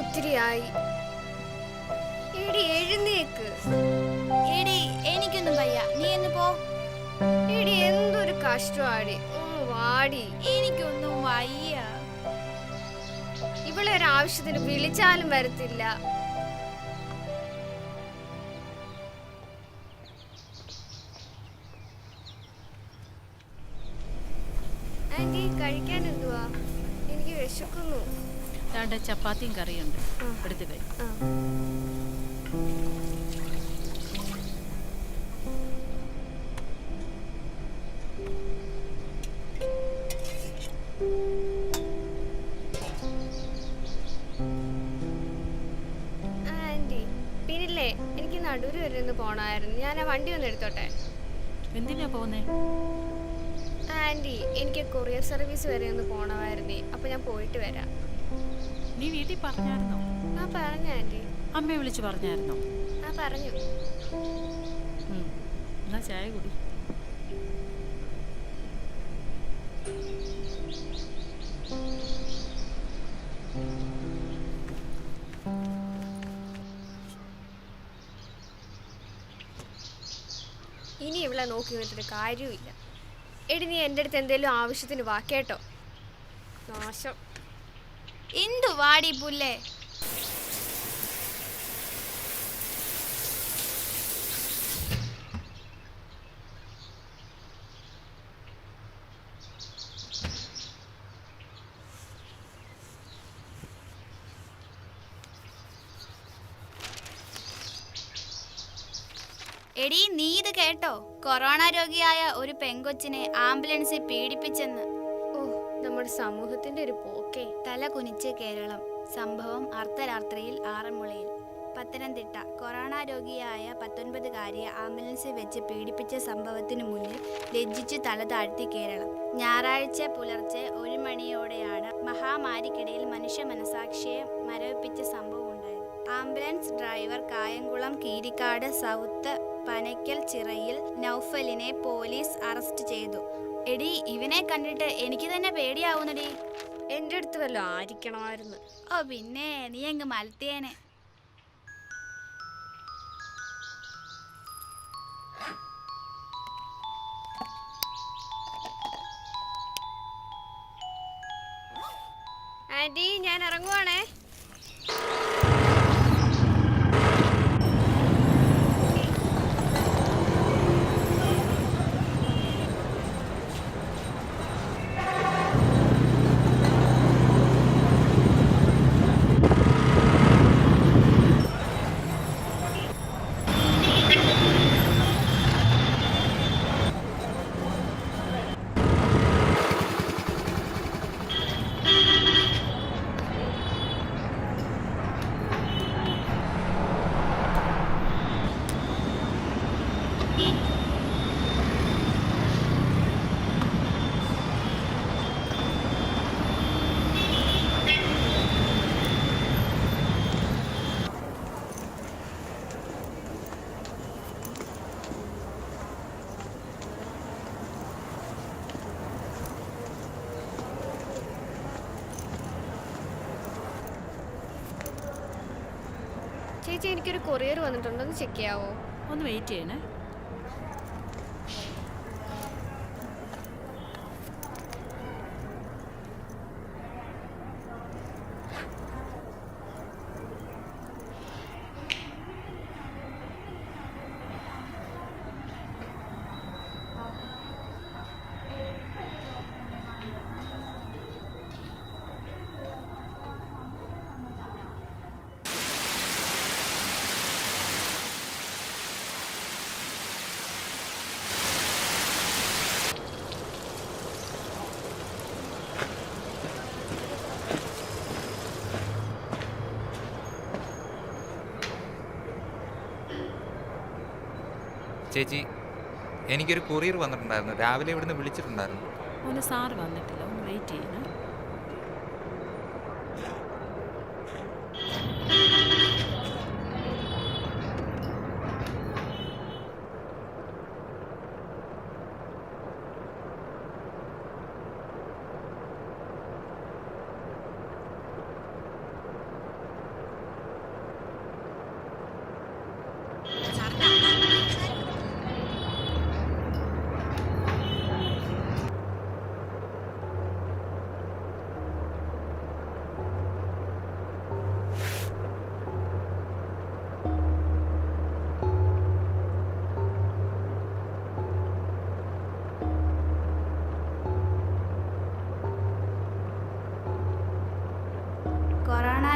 ഒത്തിരിയായി. എടി എഴുന്നേക്ക്. എടി എനിക്കൊന്നും വയ്യ. നീ എന്ന് പോ. എടി എന്തൊരു കഷ്ടമാടി ഒന്ന് വാടി. എനിക്കൊന്നും വയ്യ. ഇവളെ ഒരു ആവശ്യത്തിന് വിളിച്ചാലും വരത്തില്ല. ആന്റി കഴിക്കാൻ എന്തുവാ? എനിക്ക് വിശക്കുന്നു. ദാണ്ട ചപ്പാത്തിയും കറിയുണ്ട്. ഉണ്ട് എടുത്തു. ആന്റി പിന്നില്ലേ എനിക്ക് നടൂര് വരെ ഒന്ന് പോണമായിരുന്നു ഞാൻ ആ വണ്ടി ഒന്ന് എടുത്തോട്ടെ? എന്തിനാ പോന്നേ ആന്റി എനിക്ക് കൊറിയർ സർവീസ് വരെ ഒന്ന് പോണമായിരുന്നേ. അപ്പൊ ഞാൻ പോയിട്ട് വരാം. നീ വീട്ടിൽ പറഞ്ഞായിരുന്നോ? ആ പറഞ്ഞു ആന്റി. അമ്മയെ വിളിച്ച് പറഞ്ഞായിരുന്നോ? ആ പറഞ്ഞു. ഉം. എന്നാ ചായ കുടി. ഇനി ഇവിടെ നോക്കി നിന്നിട്ട് കാര്യമില്ല എടി നീ എന്റെ അടുത്ത് എന്തെങ്കിലും ആവശ്യത്തിന് വാക്കേട്ടോ കേട്ടോ. നാശം. എന്തു വാടി പുല്ലേ? എടീ നീ ഇത് കേട്ടോ. കൊറോണ രോഗിയായ ഒരു പെങ്കൊച്ചിനെ ആംബുലൻസിൽ പീഡിപ്പിച്ചെന്ന്. നമ്മുടെ സമൂഹത്തിന്റെ ഒരു പോക്കേ. തല കുനിച്ച് കേരളം. സംഭവം അർദ്ധരാത്രിയിൽ ആറന്മുളയിൽ. പത്തനംതിട്ട. കൊറോണ രോഗിയായ പത്തൊൻപതുകാരിയെ ആംബുലൻസിൽ വെച്ച് പീഡിപ്പിച്ച സംഭവത്തിനു മുന്നിൽ ലജ്ജിച്ചു തല താഴ്ത്തി കേരളം. ഞായറാഴ്ച പുലർച്ചെ ഒരു മണിയോടെയാണ് മഹാമാരിക്കിടയിൽ മനുഷ്യ മനസാക്ഷിയെ മരവിപ്പിച്ച സംഭവം ഉണ്ടായത്. Ambulance driver Kayamkulam Keerikkad south Panackal ചിറയിൽ നൌഫലിനെ പോലീസ് അറസ്റ്റ് ചെയ്തു. എടി ഇവനെ കണ്ടിട്ട് എനിക്ക് തന്നെ പേടിയാവുന്നടി. എന്റെ അടുത്ത് വല്ലോ ആയിരിക്കണമായിരുന്നു. ഓ പിന്നെ നീ അങ്ങ് മലത്തിയേനെ. ആന്റി ഞാൻ ഇറങ്ങുവാണേ. ചേച്ചി എനിക്കൊരു കൊറിയർ വന്നിട്ടുണ്ടോ? ഒന്ന് ചെക്ക് ചെയ്യാവോ? ഒന്ന് വെയിറ്റ് ചെയ്യണേ. ചേച്ചി എനിക്കൊരു കൊറിയർ വന്നിട്ടുണ്ടായിരുന്നു. രാവിലെ ഇവിടുന്ന് വിളിച്ചിട്ടുണ്ടായിരുന്നു. സാർ വന്നിട്ടില്ല. ഒന്ന് വെയിറ്റ് ചെയ്യണേ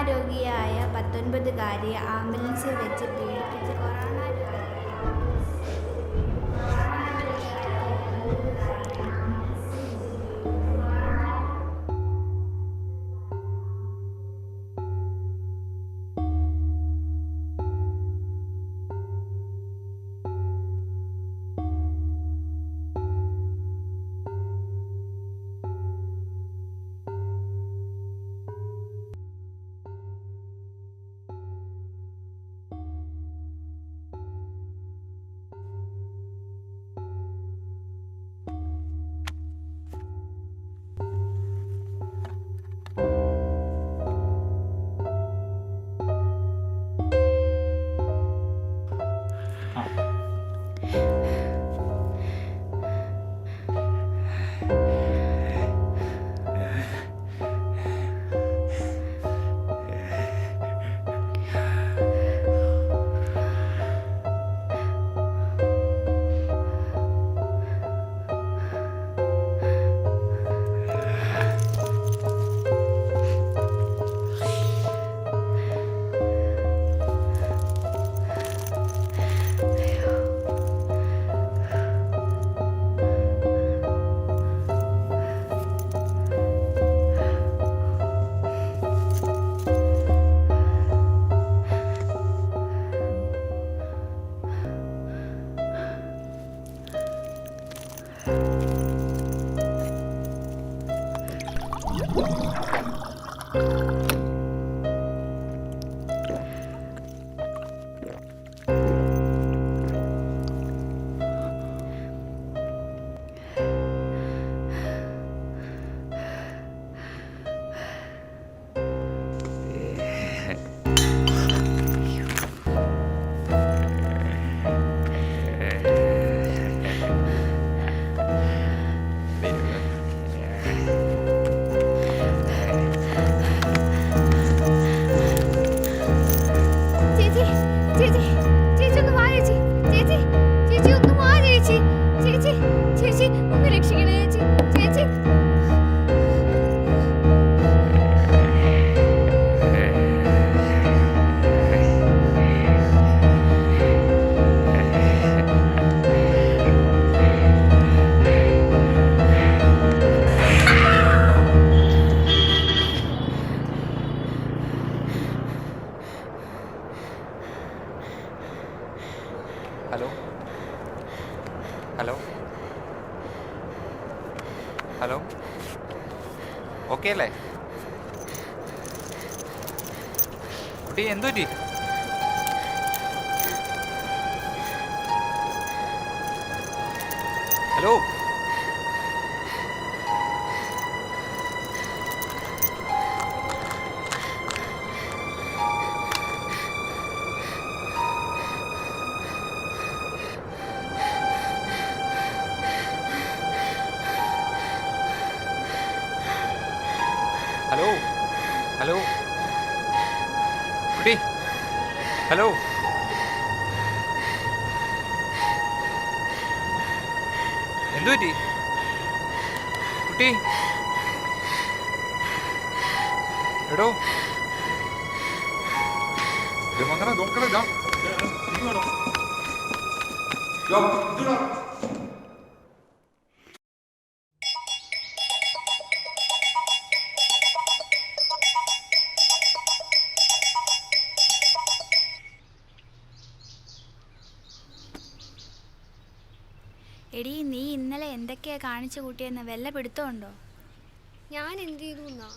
രോഗിയായ പത്തൊൻപതുകാരിയെ ആംബുലൻസിൽ വെച്ച് പീഡിപ്പിച്ച് കൊറോണ ചേച്ചി ഹലോ? ഹലോ? ഹലോ? ഓക്കെ അല്ലേ? കുട്ടി എന്തു പറ്റി? ഹലോ? ഹലോ. എന്തു പറ്റി? കുട്ടി. എടോ. മങ്ങനെ നോക്കണേ ദാ. യാ, എന്തൊക്കെയാ കാണിച്ചു കൂട്ടിയെന്ന് വല്ല പിടുത്തമുണ്ടോ? ഞാൻ എന്ത് ചെയ്തു എന്നാ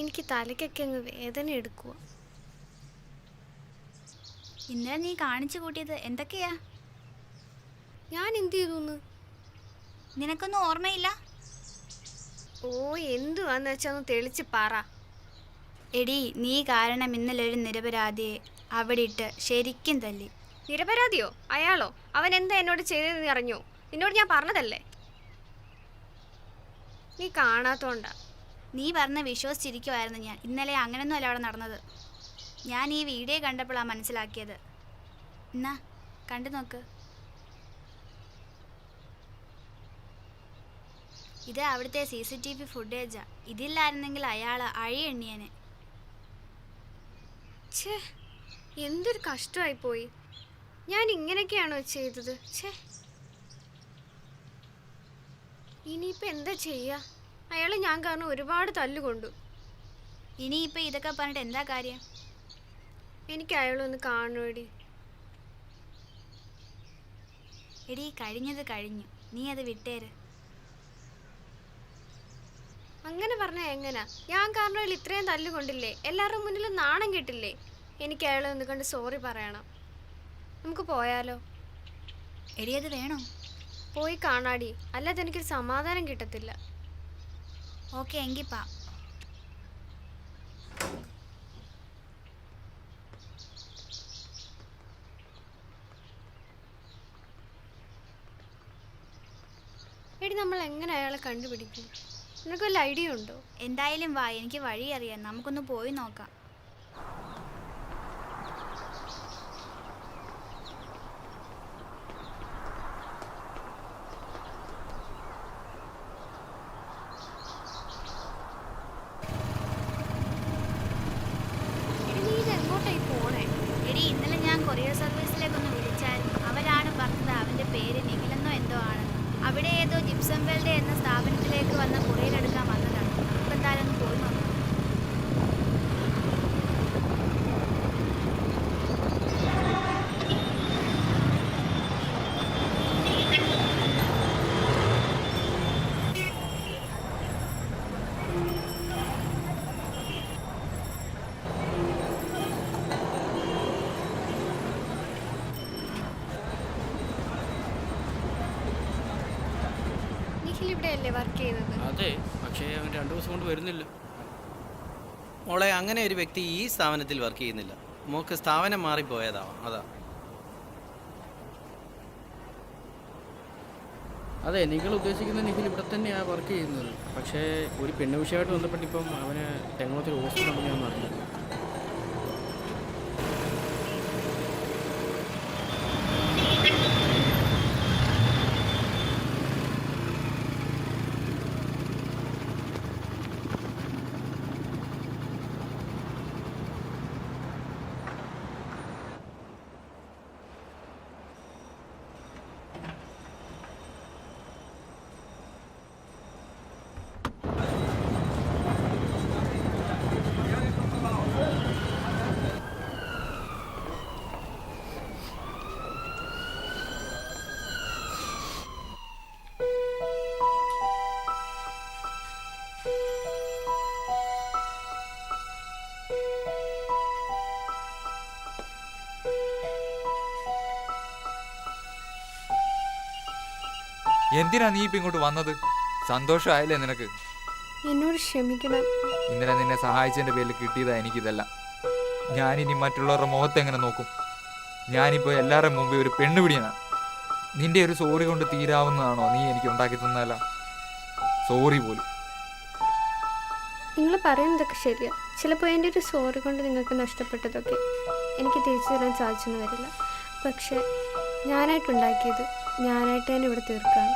എനിക്ക് തലയ്ക്കൊക്കെ അങ്ങ് വേദന എടുക്കുക ഇന്നലെ നീ കാണിച്ചു കൂട്ടിയത് എന്തൊക്കെയാ? ഞാൻ എന്ത് ചെയ്തു എന്ന് നിനക്കൊന്നും ഓർമ്മയില്ല? ഓ എന്തുവാന്ന് വെച്ചാ ഒന്ന് തെളിച്ച് പറ. എടി നീ കാരണം ഇന്നലെ ഒരു നിരപരാധിയെ അവിടെ ഇട്ട് ശരിക്കും തല്ലി. നിരപരാധിയോ? അയാളോ? അവൻ എന്താ എന്നോട് ചെയ്തതെന്ന് അറിഞ്ഞു? നിന്നോട് ഞാൻ പറഞ്ഞതല്ലേ? നീ കാണാത്തോണ്ട. നീ പറഞ്ഞ വിശ്വസിച്ചിരിക്കുമായിരുന്നു ഞാൻ. ഇന്നലെ അങ്ങനെയൊന്നും അല്ല അവിടെ നടന്നത്. ഞാൻ ഈ വീഡിയോ കണ്ടപ്പോഴാണ് മനസ്സിലാക്കിയത്. എന്നാ കണ്ടു നോക്ക്. ഇത് അവിടുത്തെ സി സി ടി വി ഫുട്ടേജാ. ഇതില്ലായിരുന്നെങ്കിൽ അയാൾ അഴി എണ്ണിയനെ ഛേ. എന്തൊരു കഷ്ടമായി പോയി ഞാൻ ഇങ്ങനെയൊക്കെയാണോ ചെയ്തത്? ഛേ. ഇനിയിപ്പോൾ എന്താ ചെയ്യുക അയാളെ ഞാൻ കാരണം ഒരുപാട് തല്ലുകൊണ്ടു. ഇനിയിപ്പോൾ ഇതൊക്കെ പറഞ്ഞിട്ട് എന്താ കാര്യം? എനിക്ക് അയാളൊന്ന് കാണുമടി എടി കഴിഞ്ഞത് കഴിഞ്ഞു. നീ അത് വിട്ടേര്. അങ്ങനെ പറഞ്ഞാൽ എങ്ങനാ? ഞാൻ കാരണം ഇത്രയും തല്ലുകൊണ്ടില്ലേ? എല്ലാവരുടെ മുന്നിൽ നാണം കിട്ടില്ലേ? എനിക്ക് അയാളെ ഒന്ന് കണ്ട് സോറി പറയണം. നമുക്ക് പോയാലോ? എടി അത് വേണോ? പോയി കാണാടി. അല്ലാതെ എനിക്കൊരു സമാധാനം കിട്ടത്തില്ല. ഓക്കെ എങ്കിൽ പാ. എടി നമ്മൾ എങ്ങനെ അയാളെ കണ്ടുപിടിക്കും? നിനക്ക് വല്ല ഐഡിയ ഉണ്ടോ? എന്തായാലും വാ എനിക്ക് വഴി അറിയാം. നമുക്കൊന്ന് പോയി നോക്കാം എടി നീ ഇത് എങ്ങോട്ടായി പോണേ എടി ഇന്നലെ ഞാൻ കൊറിയർ സർവീസിലേക്കൊന്ന് വിളിച്ചായിരുന്നു അവരാണ് പറഞ്ഞത് അവന്റെ പേര് നിഖിലെന്നോ എന്തോ ആണ് അവിടെ ജിപ്സം എന്ന സ്ഥാപനത്തിലേക്ക് വന്ന കൊറിയർ വന്നതാണ്. നമുക്ക് എന്തായാലും പോയി നോക്കാം. ഇവിടെയല്ലേ വർക്ക് ചെയ്യുന്നത് അതെ പക്ഷേ അവൻ രണ്ടു ദിവസം കൊണ്ട് വരുന്നില്ല. മോളെ അങ്ങനെ ഒരു വ്യക്തി ഈ സ്ഥാപനത്തിൽ വർക്ക് ചെയ്യുന്നില്ല. മോക്ക് സ്ഥാപനം മാറിപ്പോയതാവാം അതാ. അതെ നിങ്ങൾ ഉദ്ദേശിക്കുന്ന നിഖിൽ ഇവിടെ തന്നെയാണ് വർക്ക് ചെയ്യുന്നത്. പക്ഷേ ഒരു പെണ്ണ് വിഷയമായിട്ട് ബന്ധപ്പെട്ടിപ്പം അവന് തെങ്ങോത്തിൽ ഹോസ്പിറ്റൽ ഉണ്ടെന്ന് ഞാൻ എന്തിനാ നീ ഇപ്പൊ ഇങ്ങോട്ട് വന്നത്? സന്തോഷമായില്ലേ നിനക്ക്? എന്നോട് ക്ഷമിക്കണം. ഇന്നലെ നിന്നെ സഹായിച്ചതിന്റെ പേരിൽ കിട്ടിയതാ എനിക്കിതെല്ലാം. ഞാനിനി മറ്റുള്ളവരുടെ മുഖത്ത് എങ്ങനെ നോക്കും? ഞാനിപ്പോ എല്ലാവരുടെ മുമ്പിൽ ഒരു പെണ്ണുപിടിയനാണ് നിന്റെ ഒരു സോറി കൊണ്ട് തീരാവുന്നതാണോ നീ എനിക്ക് ഉണ്ടാക്കി തന്നതല്ല? സോറി പോലും. നിങ്ങൾ പറയുന്നതൊക്കെ ശരിയാ. ചിലപ്പോൾ എന്റെ ഒരു സോറി കൊണ്ട് നിങ്ങൾക്ക് നഷ്ടപ്പെട്ടതൊക്കെ എനിക്ക് തിരിച്ചു തരാൻ സാധിച്ചെന്ന് വരില്ല. പക്ഷേ ഞാനായിട്ടുണ്ടാക്കിയത് ഞാനായിട്ട് തന്നെ ഇവിടെ തീർക്കാം